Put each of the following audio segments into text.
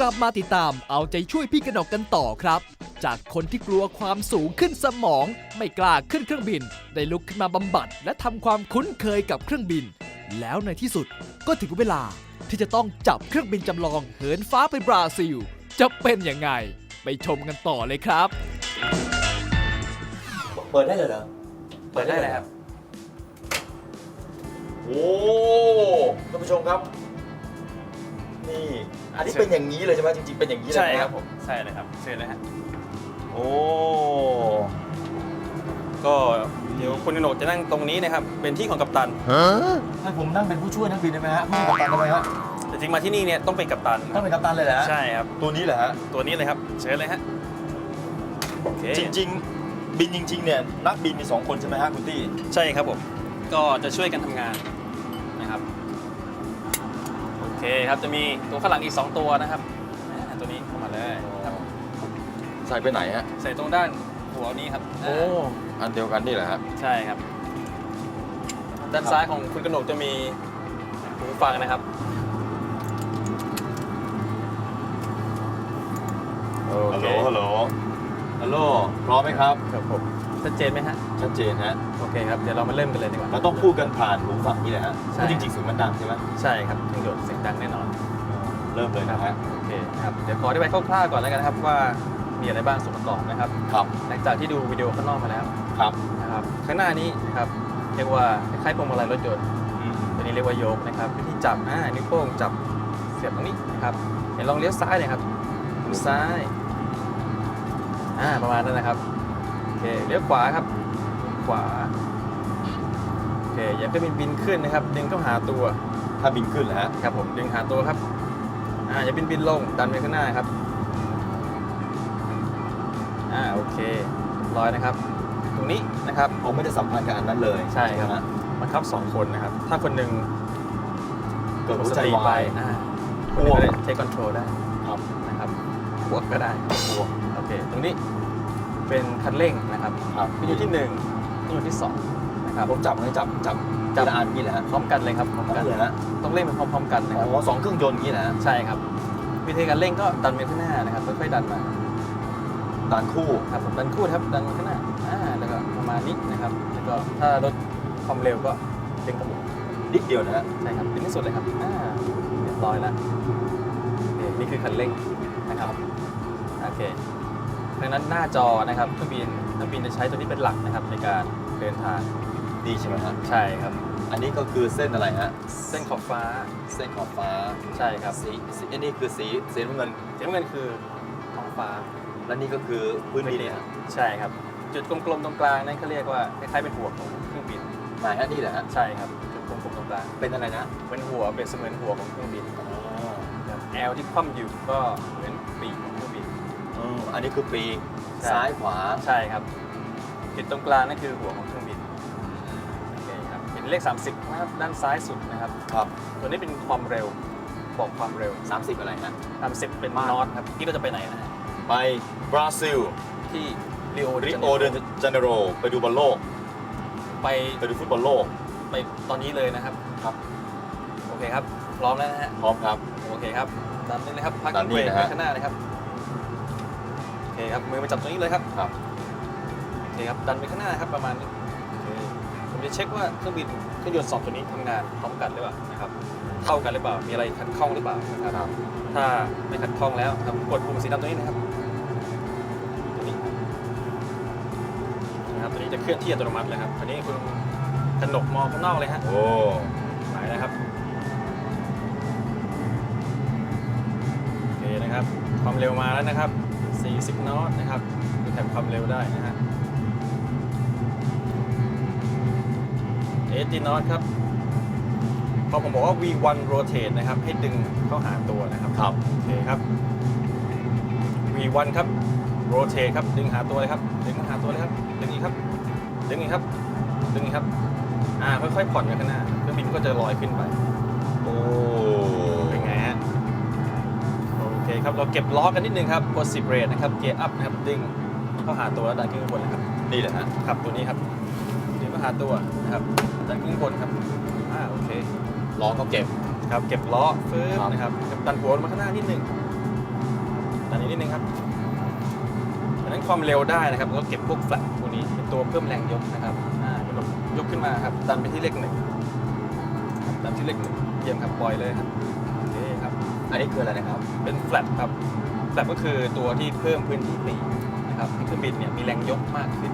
กลับมาติดตามเอาใจช่วยพี่กนกกันต่อครับ จากคนที่กลัวความสูงขึ้นสมอง ไม่กล้าขึ้นเครื่องบิน ได้ลุกขึ้นมาบำบัด และทำความคุ้นเคยกับเครื่องบิน แล้วในที่สุดก็ถึงเวลาที่จะต้องจับเครื่องบินจำลองเหินฟ้าไปบราซิล จะเป็นยังไง ไปชมกันต่อเลยครับ เปิดได้เลยเหรอเปิดได้เลยครับ โอ้ท่านผู้ชมครับ นี่ อันนี้เป็นอย่างนี้เลยใช่ไหมจริงๆ เป็นอย่างนี้เลยใช่นะครับผมใช่เลยครับเชิญเลยฮะโอ้ก็เดี๋ยวคุณกนกจะนั่งตรงนี้นะครับ เป็นที่ของกัปตัน ให้ผมนั่งเป็นผู้ช่วยนักบินได้ไหมฮะไม่เป็นกัปตันได้ไหมฮะแต่จริงมาที่นี่เนี่ยต้องเป็นกัปตัน ต้องเป็นกัปตันเลยเหรอฮะใช่ครับ ตัวนี้เหรอฮะ ตัวนี้เลยครับ เชิญเลยฮะโอเคจริงๆ บินจริง ๆ เนี่ยนักบินมีสองคนใช่ไหมฮะคุณตี้ ใช่ครับผม ก็จะช่วยกันทำงานนะครับโอ เคครับจะมีตัวข้างหลังอีก 2 ตัวนะครับอ่าตัวนี้เข้ามาเลยครับใส่ไปไหนฮะ ใส่ตรงด้านหัวนี้ครับอ่าอันเดียวกันนี่แหละฮะใช่ครับ ด้านซ้ายของคุณกนกจะมีหูฟังนะครับฮัลโหล ฮัลโหล ฮัลโหล พร้อมไหมครับ ครับผม ชัดเจนไหมฮะ ชัดเจนฮะโอเคครับ เดี๋ยวเรามาเริ่มกันเลยดีกว่า เราต้องพูดกันผ่านหูฟังนี่แหละฮะใช่ เพราะจริงๆเสียงมันดังใช่ไหมใช่ครับเครื่องยนต์เสียงดังแน่นอน เริ่มเลยนะฮะโอเคนะครับ เดี๋ยวขออธิบายคร่าวๆก่อนแล้วกันนะครับว่ามีอะไรบ้างส่วนประกอบนะครับ ครับหลังจากที่ดูวิดีโอข้างนอกมาแล้วครับนะครับ ข้างหน้านี้นะครับเรียกว่าคล้ายๆพวงมาลัยรถยนต์ อืมตัวนี้เรียกว่าโยกนะครับวิธีจับอ่านิ้วโป้งจับเสียบตรงนี้นะครับเห็นลองเลี้ยวซ้ายหน่อยครับมือซ้ายอ่าประมาณนั้นนะครับโอ เคเลี้ยวขวาครับ ขวา โอเค อย่าเพิ่งบินบินขึ้นนะครับ ดึงเข้าหาตัว ถ้าบินขึ้นเหรอฮะ ครับผม ดึงหาตัวครับ อ่า อย่าบินบินลง ดันไปข้างหน้าครับ อ่า โอเคเรียบร้อยนะครับ ตรงนี้นะครับ ผมไม่ได้สัมพันธ์กับอันนั้นเลยใช่ครับ นะบังคับสองคนนะครับ ถ้าคนหนึ่งเกิดหมหัดวสใจติวาไปย อ่าคนหนึงก็ได้เทคคอนโทรลได้ครับ นะครับหัวก็ได้หัวโอเค ตรงนี้ เป็นคันเร่งนะครับครับนี่อยู่ที่หนึ่งนี่อยู่ที่สองนะครับผมจับให้จับจับจัจับบอันนี้แหละฮะพร้อมกันเลยครับพร้อมกันเลยฮะต้องเร่งไปพร้อมๆกันนะอ๋ครับอสองเครื่องยนต์อย่างนี้แหละฮะใช่ครับวิธีการเร่งก็ดันไปข้างหน้านะครับค่อยๆดันมาด่านคู่ครับผมดันคู่นะครับดันมาข้างหน้าอ่าแล้วก็ประมาณนี้นะครับแล้วก็ถ้ารถความเร็วก็เร่งกระบอกนิดเดียวนะฮะใช่ครับเป็นที่สุดเลยครับอ่าเรียบร้อยแล้วโอเคนี่คือคันเร่งนะครับโอเค ดังนั้นหน้าจอนะครับเครื่องบินนักบินจะใช้ตัวนี้เป็นหลักนะครับในการเดินทางดีใช่ไหมฮะใช่ครับ อันนี้ก็คือเส้นอะไรฮะเส้นขอบฟ้าเส้นขอบฟ้าใช่ครับสีสีอันนี้คือสีสีน้ำเงินสีน้ำเงินคือท้องฟ้า และนี่ก็คือพื้นดินเนี่ยฮะใช่ครับ จุดกลมๆตรงกลางนั่นเขาเรียกว่าคล้ายๆเป็นหัวของเครื่องบินไหนฮะนี่แหละฮะใช่ครับจุดกลมๆตรงกลางเป็นอะไรนะเป็นหัวเป็นเสมือนหัวของเครื่องบินอ๋อครับแอลที่คว่ำอยู่ก็เหมือนปีกของเครื่ องบินอืมอันนี้คือปีกใช่ ซ้ายขวา ใช่ครับจุดตรงกลางนั่นคือหัวของเครื่องบินโอเคครับเห็นเลข 30นะครับด้านซ้ายสุดนะครับครับ ตัวนี้เป็นความเร็วบอกความเร็ว30 อะไรฮะ 30เป็นนอตครับที่เราจะไปไหนนะฮะไปบราซิลที่ริโอริโอเดจาเนโรไปดูบอลโลก ไปไปดูฟุตบอลโลก ไปตอนนี้เลยนะครับครับ โอเคครับพร้อมแล้วนะฮะ พร้อมครับ โอเคครับดันนี่เลยครับ พักดันนี่เบรกนะไว้ฮะข้างหน้าเลยครับโอเคครับมือมาจับตรงนี้เลยครับครับโอเคครับดันไปข้างหน้าครับประมาณนี้โอเคผมจะเช็คว่าเครื่องบินเครื่องยนต์สองตัวนี้ทำงานพร้อมกันหรือเปล่านะครับเท่ากันหรือเปล่ามีอะไรขัดข้องหรือเปล่านะครับ ถ้าไม่ขัดข้องแล้วครับกดปุ่มสีดำตัวนี้นะครับตัวนี้นะครับตัวนี้จะเคลื่อนที่อัตโนมัติเลยครับอันนี้คุณกนกมองข้างนอกเลยฮะโอ้หมายนะครับโอเคนะครับ ความเร็วมาแล้วนะครับ 40นอตนะครับดูแถบความเร็วได้นะฮะ80นอตครับพอผมบอกว่า V1 rotate นะครับ ให้ดึงเข้าหาตัวนะครับครับโอเคครับ V1 ครับ rotate ครับ ดึงหาตัวเลยครับ ดึงเข้าหาตัวเลยครับ ดึงอีกครับ ดึงอีกครับ ดึงอีกครับ อ่า ค่อยๆผ่อนไปข้างหน้าเครื่องบินก็จะลอยขึ้นไป โอ้ คครับเราเก็บล้อกันนิดนึงครับกด10เรทนะครับเกียร์อัพนะครับดึงเข้าหาตัวแล้วดันขึ้นข้างบนนะครับนี่แหละฮะครับตัวนี้ครับดึงเข้าหาตัวนะครับดันขึ้นข้างบนครับอ่าโอเคล้อก็เก็บครับเก็บล้อฟื้นครับนะครับดันหัวลงมาข้างหน้านิดนึงอันนี้นิดนึงครับดังนั้นความเร็วได้นะครับก็เก็บพวกแฟลตพวกนี้เป็นตัวเพิ่มแรงยกนะครับอ่ากระโดดยกขึ้นมาครับดันไปที่เลขหนึ่งครับดันที่เลขหนึ่งเยี่ยมครับปล่อยเลยครับโอันนี้คืออะไรนะครับ เป็นแฟลตครับ แฟลตก็คือตัวที่เพิ่มพื้นที่ปีกนะครับให้เครื่องบินเนี่ยมีแรงยกมากขึ้น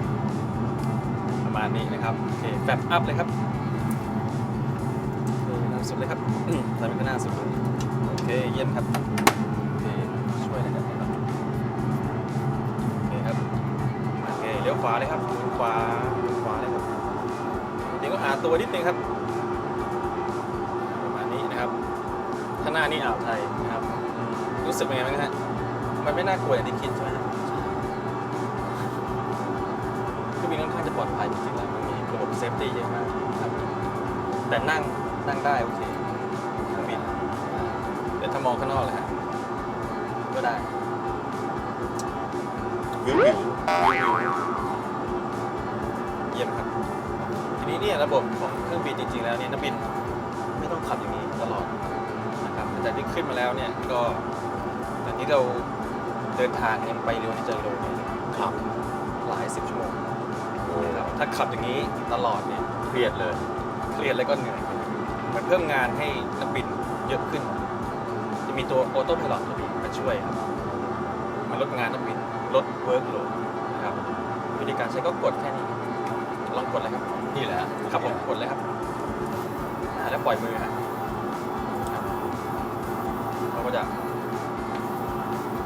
ประมาณนี้นะครับโอเคแฟลตอัพเลยครับโอเคล่าสุดเลยครับ ใส่ไปข้างหน้าสุดเลยโอเคเยี่ยมครับโอเคช่วยหนะครับโอเคครับโอเคเลี้ยวขวาเลยครับหมุนขวาหมุนขวาเลยครับเดี๋ยวก็หาตัวนิดนึงครับ ข้างหน้านี่อ่าวไทยนะครับ รู้สึกเป็นไงบ้างฮะมันไม่น่ากลัวอย่างที่คิดใช่ไหมฮะคือมีค่อนข้างจะปลอดภัยจริงๆแล้วมันมีระบบเซฟตี้เยอะมากครับ แต่นั่งนั่งได้โอเคเครื่องบินเดี๋ยวถ้ามองข้างนอกเลยฮะก็ได้วิววิวเยี่ยมครับ ทีนี้เนี่ยระบบของเครื่องบินจริงๆแล้วเนี่ยนักบินไม่ต้องขับอย่างนี้ตลอดนะครับห ลังจากที่ขึ้นมาแล้วเนี่ยก็ตอนนี้เราเดินทางเนี่ยไปเร็วในใจโลเนี่ยครับหลายสิบชั่วโมงนะครับถ้าขับอย่างนี้ตลอดเนี่ยเครียดเลยเครียดแล้วก็เหนื่อยมันเพิ่มงานให้นักบินเยอะขึ้น จะมีตัวออโต้พ i l o t มาช่วยครับมันลดงานนักบินลดเวิร์กโหลดนะครับวิธีการใช้ก็กดแค่นี้ลองกดเลยครับนี่แหละฮะครับผมกดเลยครับอ่าแล้วปล่อยมือฮะครับเขาก็ จะ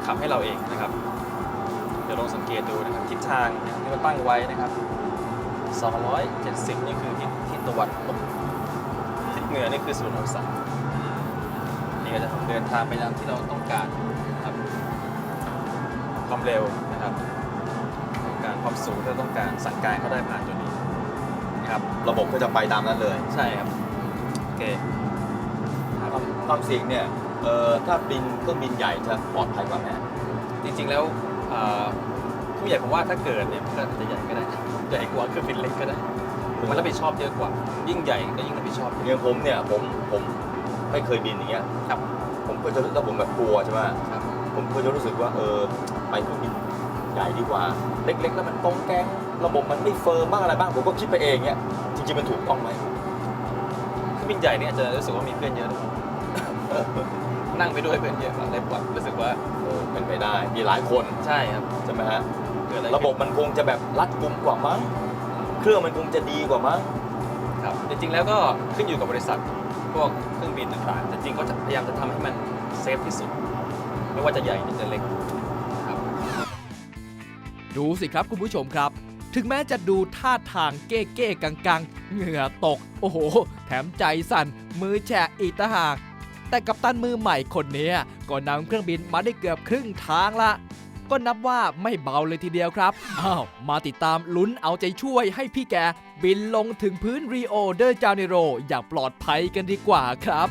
ขับให้เราเองนะครับ เดี๋ยวลองสังเกตดูนะครับทิศทางที่เราตั้งไว้นะครับ 270 นี่คือทิศทิศตะวันตกทิศเหนือนี่คือศูนย์องศานี่ก็จะเดินทางไปตามที่เราต้องการนะครับความเร็วนะครับต้องการความสูงที่เราต้องการสั่งการเขาได้ผ่านตัวนี้นะครับระบบก็จะไปตามนั้นเลย ใช่ครับโอเคความความเสี่ยงเนี่ย เอ่อถ้าบินเครื่องบินใหญ่จะปลอดภัยกว่าไหมจริงๆแล้วเอ่อผู้ใหญ่ผมว่าถ้าเกิดเนี่ยมันก็อาจจะใหญ่ก็ได้ใหญ่กว่าเครื่องบินเล็กก็ได้มันรับผิดชอบเยอะกว่า ยิ่งใหญ่ก็ยิ่งรับผิดชอบเยออะย่างผมเนี่ยผมผมไม่เคยบินอย่างเงี้ยครับ ผมก็จะรู้แล้วผมแบบกลัวใช่ไหมครับ ผมก็จะรู้สึกว่าเออไปเครื่องบินใหญ่ดีกว่า เล็ก ๆ แล้วมันกองแกงระบบมันไม่เฟิร์มบ้างอะไรบ้างผมก็คิดไปเองเนี่ยจริงๆมันถูกต้องไหมเครื่องบินใหญ่เนี่ยอาจจะรู้สึกว่ามีเพื่อนเยอะหรือเปล่า นั่งไปด้วยเพื่อนเยอะกว่าเลยปวดรู้สึกว่าเออเป็นไปได้มีหลายคนใช่ครับใช่ไหมฮะเกิดอะไรระบบมันคงจะแบบรัดกุมกว่ามั้งเครื่องมันคงจะดีกว่ามั้งครับจริงๆแล้วก็ขึ้นอยู่กับบริษัทพวกเครื่องบินต่างๆแต่จริงก็จะพยายามจะทำให้มันเซฟที่สุด ไม่ว่าจะใหญ่หรือจะเล็กครับ ดูสิครับคุณผู้ชมครับ ถึงแม้จะดูท่าทางเก้เก้กังกังๆ เหงื่อตก โอ้โห แถมใจสั่น มือแฉะอีกต่างหาก แต่กัปตันมือใหม่คนนี้ก็นำเครื่องบินมาได้เกือบครึ่งทางละ ก็นับว่าไม่เบาเลยทีเดียวครับ อ้าว มาติดตามลุ้นเอาใจช่วยให้พี่แกบินลงถึงพื้นรีโอเดอร์จาเนโรอย่างปลอดภัยกันดีกว่าครับ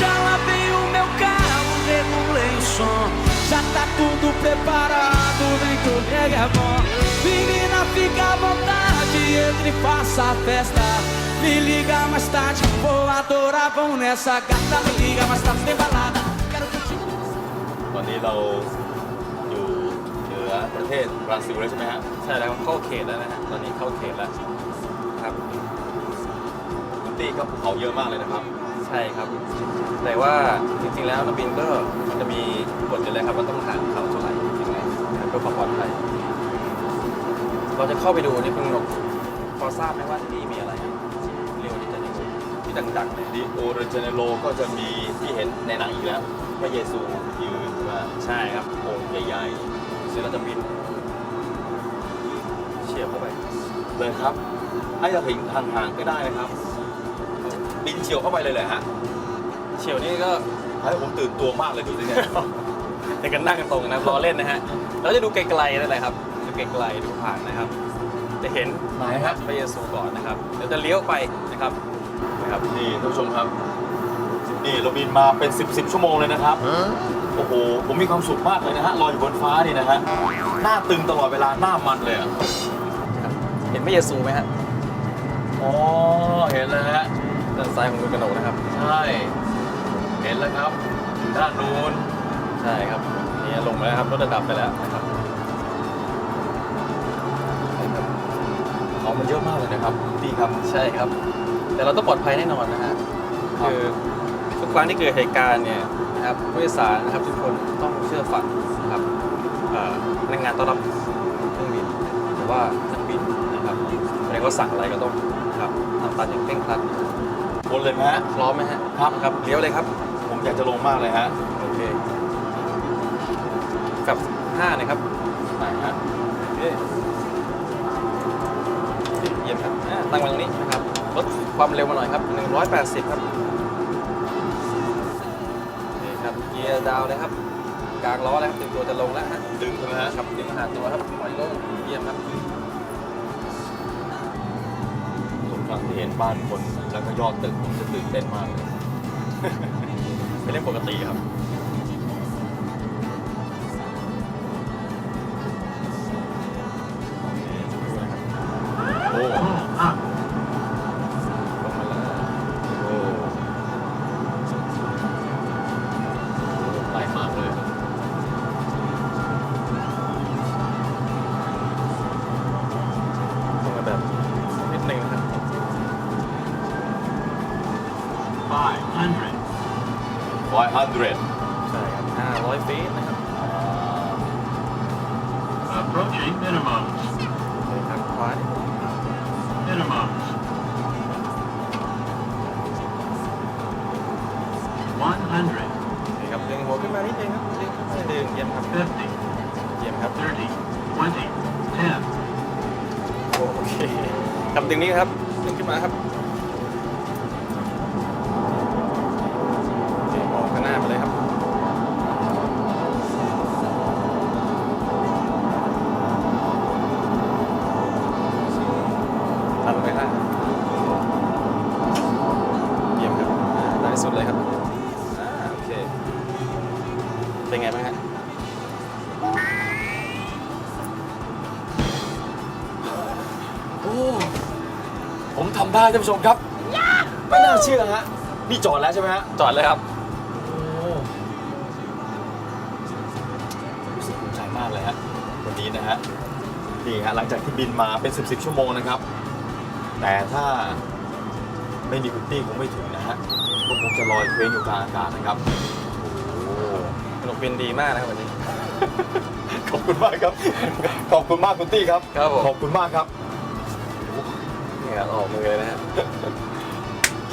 já lavei o meu carro, regulei o som. Já tá tudo preparado, vem que o reggae é bom. Menina, fica à vontade, entre e faça a festa. Me liga mais tarde, vou adorar, vamos nessa gata. Me liga mais tarde, tem balada. Quero curtir. ตอนนี้เราอยู่เหนือประเทศบราซิลแล้วใช่ไหมฮะใช่แล้วเข้าเขตแล้วนะฮะตอนนี้เข้าเขตแล้วครับพื้นที่ก็ภูเขาเยอะมากเลยนะครับ ใช่ครับ แต่ว่าจริงๆแล้วนักบินก็มันจะมีกฎอยู่แล้วครับว่าต้องห่างเขา ปลอดภัยเราจะเข้าไปดูนี่คุณหนกพอทราบไหมว่าที่นี่มีอะไรเรียวที่จะได้ที่ดังๆเลยดิโอเรเจเนโรก็จะมีที่เห็นในหนังอีกแล้ว พระเยซูยืนใช่ไหมใช่ครับองค์ใหญ่ซึ่งเราจะบินเฉียบเข้าไปๆเลยครับ ให้เราเห็นห่างๆก็ได้นะครับ บินเฉียวเข้าไปเลยเลยฮะเฉียวนี่ก็ให้ผมตื่นตัวมากเลยดูสิเนี่ย แต่กันนั่งกันตรงนะรอเล่นนะฮะเราจะดูไกลๆนั่นแหละครับดูไกลๆดูผ่านนะครับ จะเห็นไหนฮะ พระเยซูก่อนนะครับเดี๋ยวจะเลี้ยวไปนะครับนะครับนี่ท่านผู้ชมครับนี่เราบินมาเป็น 10บสชั่วโมงเลยนะครับ โอ้โห ผมมีความสุขมากเลยนะฮะลอยอยู่บนฟ้านี่นะฮะหน้าตึงตลอดเวลาหน้ามันเลยอะเห็นพระเยซูไหมฮะอ๋อเห็นแล้วฮะด้านซ้ายของคุณกระโดดนะครับ ใช่ เห็นแล้วครับอยู่ด้านนู้น ใช่ครับนี่ลงมาแล้วครับลดระดับไปแล้วนะครับของมันเยอะมากเลยนะครับพี่ครับใช่ครับ แต่เราต้องปลอดภัยแน่นอนนะฮะครับคือทุกครั้งที่เกิดเหตุการณ์เนี่ยนะครับผู้โดยสารนะครับทุกคนต้องเชื่อฟังนะครับเอ่อพนักงานต้อนรับเครื่องบินหรือว่านักบินนะครับอะไรก็สั่งอะไรก็ต้องนะครับทำตามอย่างเคร่งครัดบนเลยไหมฮะพร้อมไหมฮะครับครับเลี้ยวเลยครับ ผมอยากจะลงมากเลยฮะ 5นะครับไหนฮะโอเคเยี่ยมครับอ่าตั้งไว้ตรงนี้นะครับลดความเร็วมาหน่อยครับ 180 ครับนี่ครับเกียร์ดาวน์เลยครับกลางล้อแล้วครับเตรียมตัวจะลงแล้วฮะดึงใช่ไหมฮะครับดึงหาตัวครับปล่อยลงเยี่ยมครับทุกครั้งที่เห็นบ้านคนแล้วก็ยอดตึกผมจะตื่นเต้นมากเลยเป็นเรื่องปกติครับ Şey, changing minimums. ทำได้ท่านผู้ชมครับ ไม่น่าเชื่อฮะนี่จอดแล้วใช่ไหมฮะจอดเลยครับ โอ้รู้สึกภูมิใจมากเลยฮะวันนี้นะฮะนี่ฮะหลังจากที่บินมาเป็น 10บสชั่วโมงนะครับ แต่ถ้าไม่มีคุณตี้คงไม่ถึงนะฮะก็คงจะลอยเคว้งอยู่กลางอากาศนะครับโอ้ สนุกบินดีมากนะครับวันนี้ ขอบคุณมากครับ ขอบคุณมากคุณตี้ครับ ครับผม ขอบคุณมากครับ นี่ครับออกมือเลยนะฮะ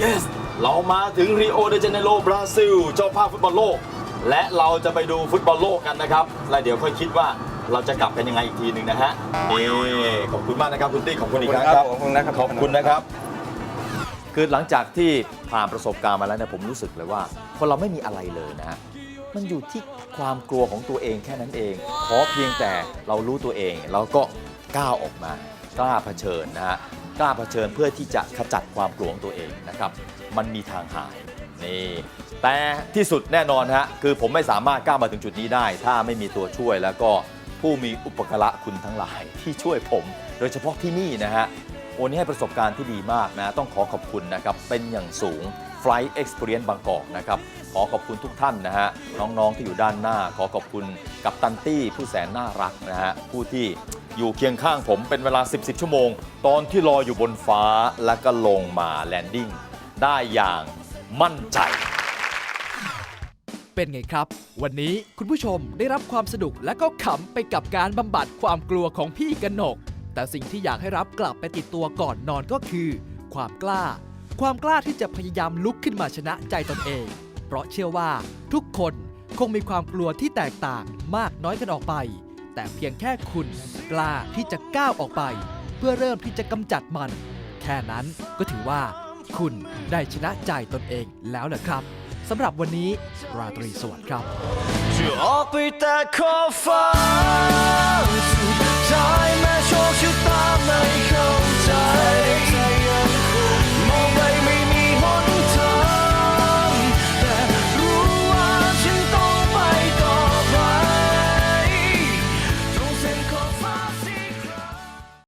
yes เรามาถึงริโอเดจาเนโรบราซิลเจ้าภาพฟุตบอลโลก และเราจะไปดูฟุตบอลโลกกันนะครับ แล้วเดี๋ยวค่อยคิดว่าเราจะกลับกันยังไงอีกทีหนึ่งนะฮะนี่ขอบคุณมากนะครับคุณตี้ขอบคุณอีกครั้งครับ ขอบคุณนะครับ ขอบคุณนะครับ คือหลังจากที่ผ่านประสบการณ์มาแล้วเนี่ยผมรู้สึกเลยว่าคนเราไม่มีอะไรเลยนะฮะมันอยู่ที่ความกลัวของตัวเองแค่นั้นเอง ขอเพียงแต่เรารู้ตัวเอง เราก็ก้าวออกมา กล้าเผชิญนะฮะกล้าเผชิญเพื่อที่จะขจัดความกลัวของตัวเองนะครับ มันมีทางหายนี่แต่ที่สุดแน่นอนฮะคือผมไม่สามารถก้าวมาถึงจุดนี้ได้ ถ้าไม่มีตัวช่วยแล้วก็ผู้มีอุปการะคุณทั้งหลายที่ช่วยผม โดยเฉพาะที่นี่นะฮะวันนี้ให้ประสบการณ์ที่ดีมากนะ ต้องขอขอบคุณนะครับ เป็นอย่างสูง Flight Experience บางกอกนะครับ ขอขอบคุณทุกท่านนะฮะ น้องๆที่อยู่ด้านหน้า ขอขอบคุณกับตันตี้ผู้แสนน่ารักนะฮะ ผู้ที่ อยู่เคียงข้างผมเป็นเวลา 10 10 ชั่วโมง ตอนที่รออยู่บนฟ้าแล้วก็ลงมาแลนดิ้งได้อย่างมั่นใจเป็นไงครับ วันนี้คุณผู้ชมได้รับความสนุกและก็ขำไปกับการบำบัดความกลัวของพี่กนก แต่สิ่งที่อยากให้รับกลับไปติดตัวก่อนนอนก็คือ ความกล้า ความกล้าที่จะพยายามลุกขึ้นมาชนะใจตนเอง เพราะเชื่อว่าทุกคนคงมีความกลัวที่แตกต่างมากน้อยกันออกไป แต่เพียงแค่คุณกล้าที่จะก้าวออกไป เพื่อเริ่มที่จะกำจัดมัน แค่นั้นก็ถือว่า คุณได้ชนะใจตนเองแล้วแหละครับสำหรับวันนี้ราตรีสวัสดิ์ครับจะออกไปแต่ขอบฟ้าสุดท้ายแม้โชคชะตาไม่เข้าใจ